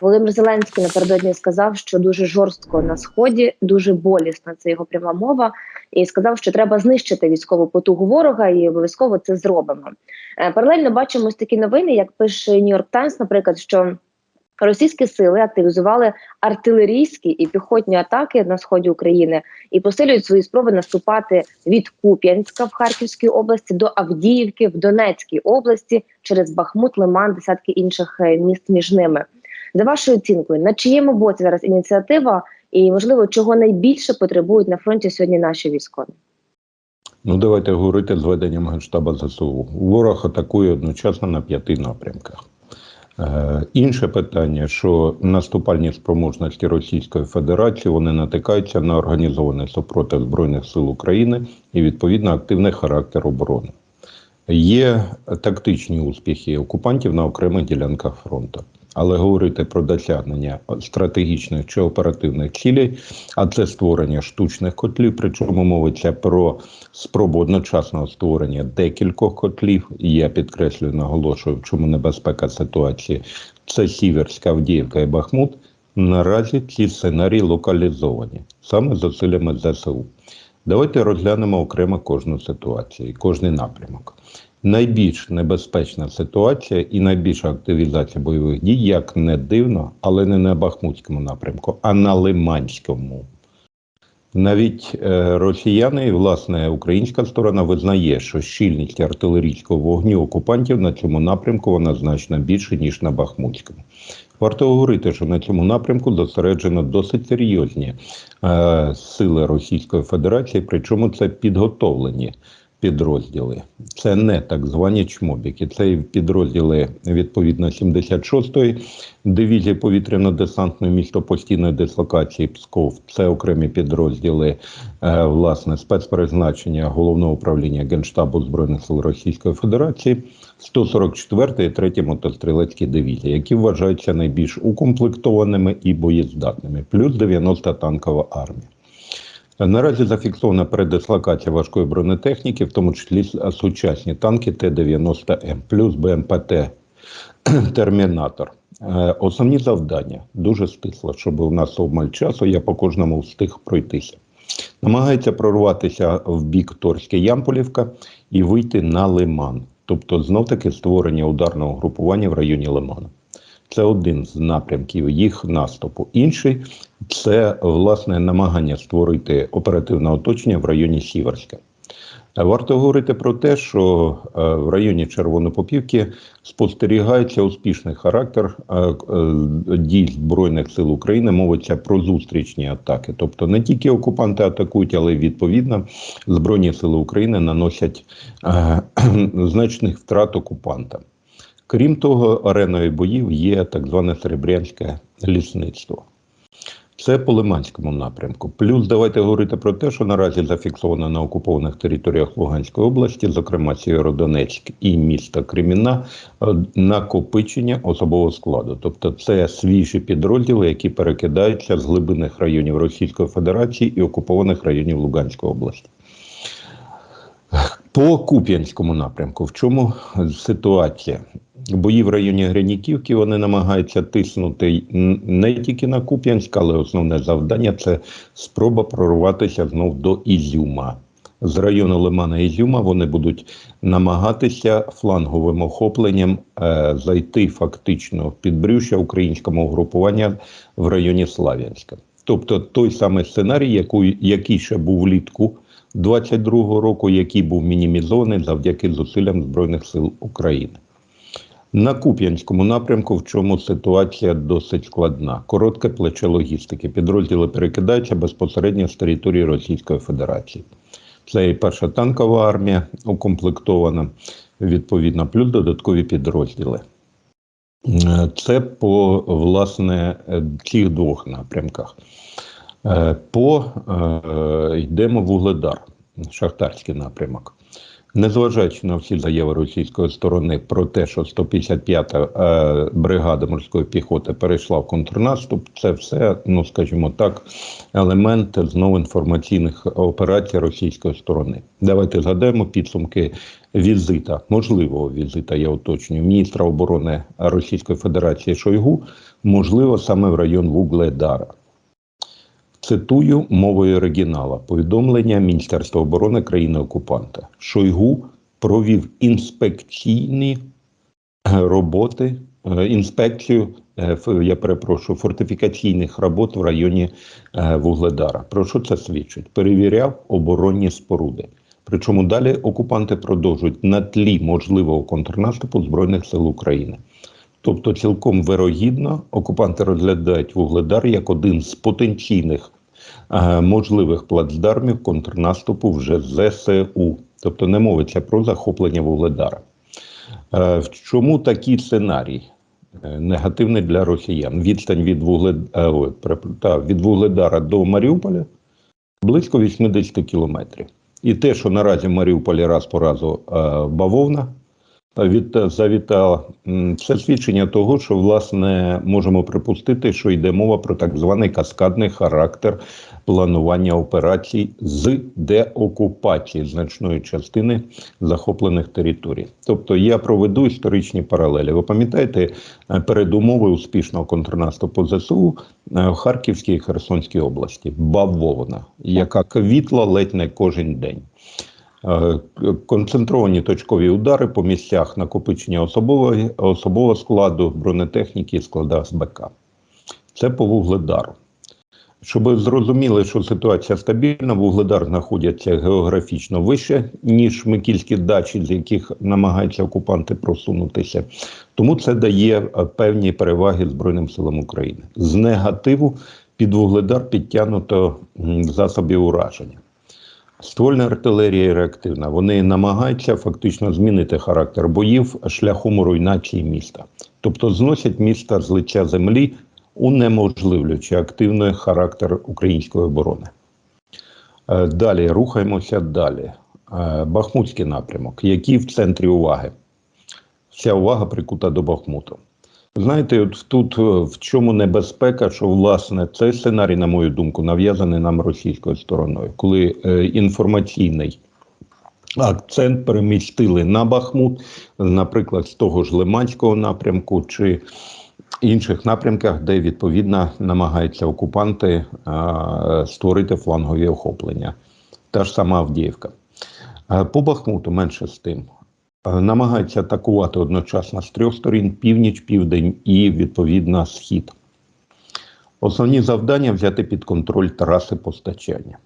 Володимир Зеленський напередодні сказав, що дуже жорстко на сході, дуже болісна це його пряма мова, і сказав, що треба знищити військову потугу ворога, і обов'язково це зробимо. Е, Паралельно бачимо ось такі новини, як пише Нью-Йорк Таймс, наприклад, що російські сили активізували артилерійські і піхотні атаки на сході України і посилюють свої спроби наступати від Куп'янська в Харківській області до Авдіївки в Донецькій області через Бахмут, Лиман, десятки інших е, міст між ними. За вашою оцінкою, на чиєму боці зараз ініціатива, і можливо, чого найбільше потребують на фронті сьогодні наші військові? Ну, давайте говорити з веденням Генштаба ЗСУ. Ворог атакує одночасно на п'яти напрямках. Е, інше питання, що наступальні спроможності Російської Федерації вони натикаються на організований супротив Збройних сил України і відповідно активний характер оборони. Є тактичні успіхи окупантів на окремих ділянках фронту. Але говорити про досягнення стратегічних чи оперативних цілей, а це створення штучних котлів, причому мовиться про спробу одночасного створення декількох котлів. Я підкреслюю, наголошую, чому небезпека ситуації. Це Сіверська, Авдіївка і Бахмут. Наразі ці сценарії локалізовані саме зусиллями ЗСУ. Давайте розглянемо окремо кожну ситуацію, кожний напрямок. Найбільш небезпечна ситуація і найбільша активізація бойових дій, як не дивно, але не на Бахмутському напрямку, а на Лиманському. Навіть е, росіяни і власне українська сторона визнає, що щільність артилерійського вогню окупантів на цьому напрямку вона значно більше ніж на Бахмутському. Варто говорити, що на цьому напрямку зосереджено досить серйозні е, сили Російської Федерації, причому це підготовлені підрозділи. Це не так звані чмобіки. Це підрозділи відповідно 76-ї дивізії повітряно-десантної містопостійної дислокації Псков. Це окремі підрозділи е, власне спецпризначення головного управління Генштабу збройних сил Російської Федерації. 144 і 3 мотострілецькі дивізії, які вважаються найбільш укомплектованими і боєздатними, плюс 90 танкова армія. Наразі зафіксована передислокація важкої бронетехніки, в тому числі сучасні танки Т-90М, плюс БМПТ Термінатор. Е, Основні завдання дуже стисло, щоб у нас обмаль часу, я по кожному встиг пройтися. Намагається прорватися в бік Торське Ямполівка і вийти на Лиман, тобто знов-таки створення ударного групування в районі Лиману. Це один з напрямків їх наступу. Інший це власне намагання створити оперативне оточення в районі Сіверська. Варто говорити про те, що е, в районі Червонопопівки спостерігається успішний характер е, е, дій Збройних сил України. Мовиться про зустрічні атаки. Тобто не тільки окупанти атакують, але відповідно Збройні сили України наносять значних втрат окупантам. Крім того, ареною боїв є так зване Серебрянське лісництво. Це по Лиманському напрямку. Плюс давайте говорити про те, що наразі зафіксовано на окупованих територіях Луганської області, зокрема Сєвєродонецьк і міста Креміна, накопичення особового складу. Тобто це свіжі підрозділи, які перекидаються з глибинних районів Російської Федерації і окупованих районів Луганської області. По Куп'янському напрямку, в чому ситуація? Бої в районі Гриніківки вони намагаються тиснути не тільки на Куп'янськ, але основне завдання це спроба прорватися знов до Ізюма. З району Лимана Ізюма вони будуть намагатися фланговим охопленням е, зайти фактично в підбрюшя українському угрупування в районі Слав'янська. Тобто той самий сценарій, який, який ще був влітку 22-го року, який був мінімізований завдяки зусиллям Збройних сил України. На Куп'янському напрямку, в чому ситуація досить складна. Коротке плече логістики. Підрозділи перекидаються безпосередньо з території Російської Федерації. Це і перша танкова армія укомплектована, відповідно, плюс додаткові підрозділи. Це по власне цих двох напрямках. По йдемо в Угледар, шахтарський напрямок. Незважаючи на всі заяви російської сторони про те, що 155-та е, бригада морської піхоти перейшла в контрнаступ, це все, ну скажімо так, елемент знову інформаційних операцій російської сторони. Давайте згадаємо підсумки візита, можливого візита, я уточнюю, міністра оборони Російської Федерації Шойгу можливо, саме в район Вугледара. Цитую мовою оригінала повідомлення Міністерства оборони країни-окупанта. Шойгу провів інспекційні е, роботи, е, інспекцію, е, я перепрошую, фортифікаційних робот в районі Вугледара. Про що це свідчить? Перевіряв оборонні споруди. Причому далі окупанти продовжують на тлі можливого контрнаступу Збройних сил України. Тобто, цілком вирогідно окупанти розглядають Вугледар як один з потенційних е, можливих плацдармів контрнаступу вже ЗСУ. Тобто не мовиться про захоплення Вугледара. Е, в чому такий сценарій? Е, Негативний для росіян. Відстань від, Вуглед... е, та, від Вугледара до Маріуполя близько 80 кілометрів. І те, що наразі в Маріуполі раз по разу е, бавовна від, завітала, це свідчення того, що власне можемо припустити, що йде мова про так званий каскадний характер планування операцій з деокупації значної частини захоплених територій. Тобто я проведу історичні паралелі. Ви пам'ятаєте е, передумови успішного контрнаступу ЗСУ е, в Харківській і Херсонській області? Бавовна, яка квітла ледь не кожен день. Е, Концентровані точкові удари по місцях накопичення особового, особового складу, бронетехніки і складах з БК. Це по Вугледару. Щоб зрозуміли, що ситуація стабільна, Вугледар знаходиться географічно вище, ніж Микільські дачі, з яких намагаються окупанти просунутися. Тому це дає е, певні переваги Збройним силам України. З негативу під Вугледар підтягнуто засобів ураження. Ствольна артилерія реактивна. Вони намагаються фактично змінити характер боїв шляхом руйнації міста. Тобто зносять міста з лиця землі, унеможливлюючи активний характер української оборони. Е, Далі рухаємося далі. Е, Бахмутський напрямок, який в центрі уваги. Вся увага прикута до Бахмуту. Знаєте, от тут е, в чому небезпека, що власне цей сценарій, на мою думку, нав'язаний нам російською стороною, коли е, інформаційний акцент перемістили на Бахмут, наприклад, з того ж Лиманського напрямку чи інших напрямках, де відповідно намагаються окупанти а, створити флангові охоплення. Та ж сама Авдіївка. Е, По Бахмуту менше з тим. Е, Намагаються атакувати одночасно з трьох сторін: північ, південь і відповідно схід. Основні завдання взяти під контроль траси постачання.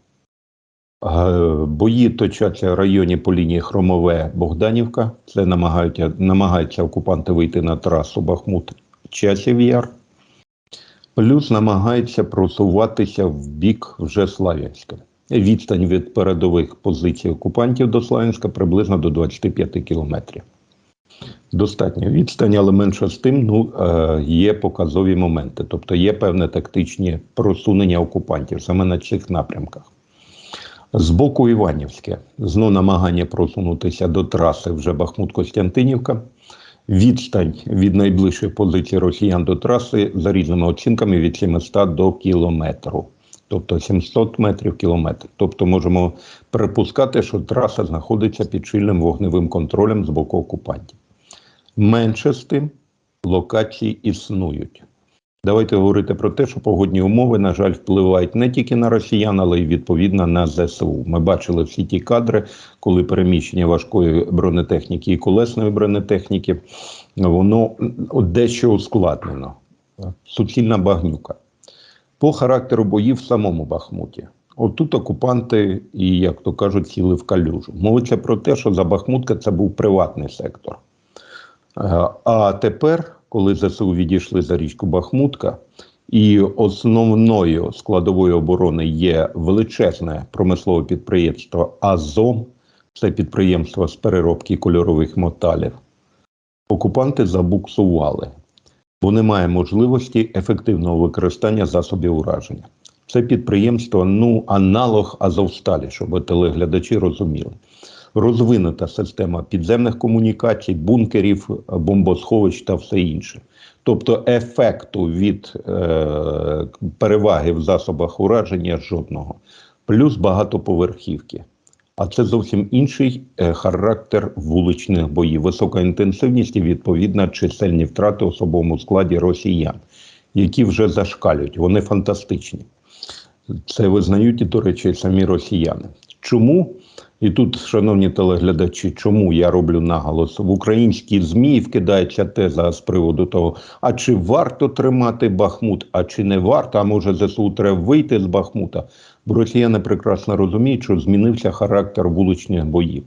Е, Бої точаться в районі по лінії Хромове Богданівка. Це намагаються, намагаються окупанти вийти на трасу Бахмут Часів Яр. Плюс намагаються просуватися в бік вже Слав'янська. Відстань від передових позицій окупантів до Славянська приблизно до 25 кілометрів. Достатня відстань, але менше з тим ну, е, є показові моменти, тобто є певне тактичні просунення окупантів саме на цих напрямках. З боку Іванівське знову намагання просунутися до траси вже Бахмут-Костянтинівка. Відстань від найближчої позиції росіян до траси за різними оцінками від 700 до кілометру. Тобто 700 метрів кілометр. Тобто можемо припускати, що траса знаходиться під чільним вогневим контролем з боку окупантів. Менше з тим, локації існують. Давайте говорити про те, що погодні умови, на жаль, впливають не тільки на росіян, але й відповідно на ЗСУ. Ми бачили всі ті кадри, коли переміщення важкої бронетехніки і колесної бронетехніки, воно дещо ускладнено. Суцільна багнюка. По характеру боїв в самому Бахмуті. Отут окупанти, і, як то кажуть, сіли в калюжу. Мовиться про те, що за Бахмутка це був приватний сектор. Е, А тепер, коли ЗСУ відійшли за річку Бахмутка, і основною складовою оборони є величезне промислове підприємство Азом, це підприємство з переробки кольорових металів, окупанти забуксували, бо немає можливості ефективного використання засобів ураження. Це підприємство, ну, аналог Азовсталі, щоб телеглядачі розуміли розвинута система підземних комунікацій, бункерів, бомбосховищ та все інше. Тобто ефекту від е, переваги в засобах ураження жодного, плюс багатоповерхівки. А це зовсім інший е, характер вуличних боїв, висока інтенсивність і відповідно чисельні втрати особовому складі росіян, які вже зашкалюють. Вони фантастичні. Це визнають і, до речі, самі росіяни. Чому? І тут, шановні телеглядачі, чому я роблю наголос в українські змі вкидається теза з приводу того, а чи варто тримати Бахмут, а чи не варто, а може ЗСУ треба вийти з Бахмута? Бо росіяни прекрасно розуміють, що змінився характер вуличних боїв.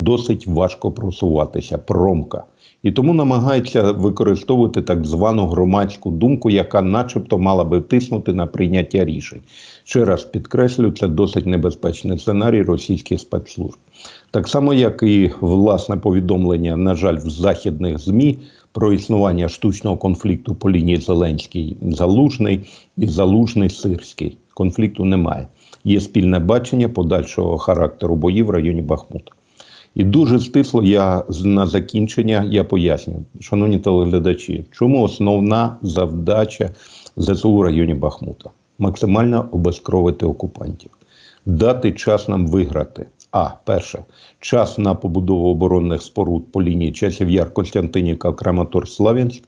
Досить важко просуватися, промка. І тому намагаються використовувати так звану громадську думку, яка, начебто, мала би тиснути на прийняття рішень. Ще раз підкреслю, це досить небезпечний сценарій російських спецслужб. Так само, як і власне повідомлення, на жаль, в західних ЗМІ про існування штучного конфлікту по лінії Зеленський Залужний і Залужний Сирський. Конфлікту немає. Є спільне бачення подальшого характеру боїв в районі Бахмута. І дуже стисло я на закінчення я поясню, шановні телеглядачі, чому основна завдача ЗСУ в районі Бахмута максимально обезкровити окупантів, дати час нам виграти. А перше, час на побудову оборонних споруд по лінії часів Яр Костянтинівка, Краматор, Славянськ,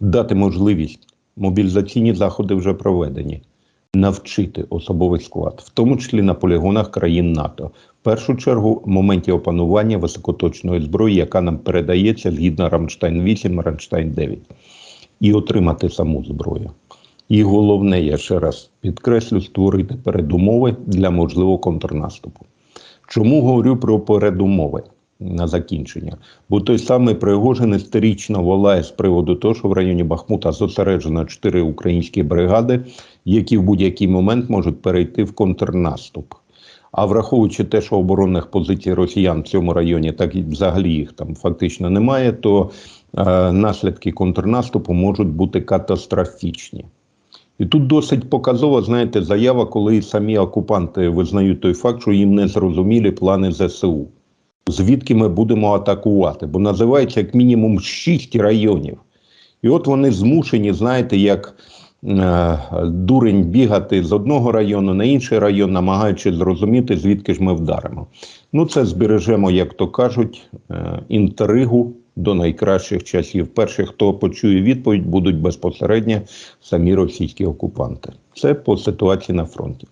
дати можливість мобілізаційні заходи вже проведені навчити особовий склад, в тому числі на полігонах країн НАТО. В першу чергу в моменті опанування високоточної зброї, яка нам передається згідно Рамштайн 8, Рамштайн 9, і отримати саму зброю. І головне, я ще раз підкреслю, створити передумови для можливого контрнаступу. Чому говорю про передумови на закінчення? Бо той самий Пригожин історично волає з приводу того, що в районі Бахмута зосереджено чотири українські бригади, які в будь-який момент можуть перейти в контрнаступ. А враховуючи те, що оборонних позицій росіян в цьому районі, так і взагалі їх там фактично немає, то е, наслідки контрнаступу можуть бути катастрофічні. І тут досить показова, знаєте, заява, коли самі окупанти визнають той факт, що їм не зрозумілі плани ЗСУ. Звідки ми будемо атакувати? Бо називається як мінімум шість районів. І от вони змушені, знаєте, як е, дурень бігати з одного району на інший район, намагаючись зрозуміти, звідки ж ми вдаримо. Ну, це збережемо, як то кажуть, е, інтригу до найкращих часів. Перші, хто почує відповідь, будуть безпосередньо самі російські окупанти. Це по ситуації на фронті.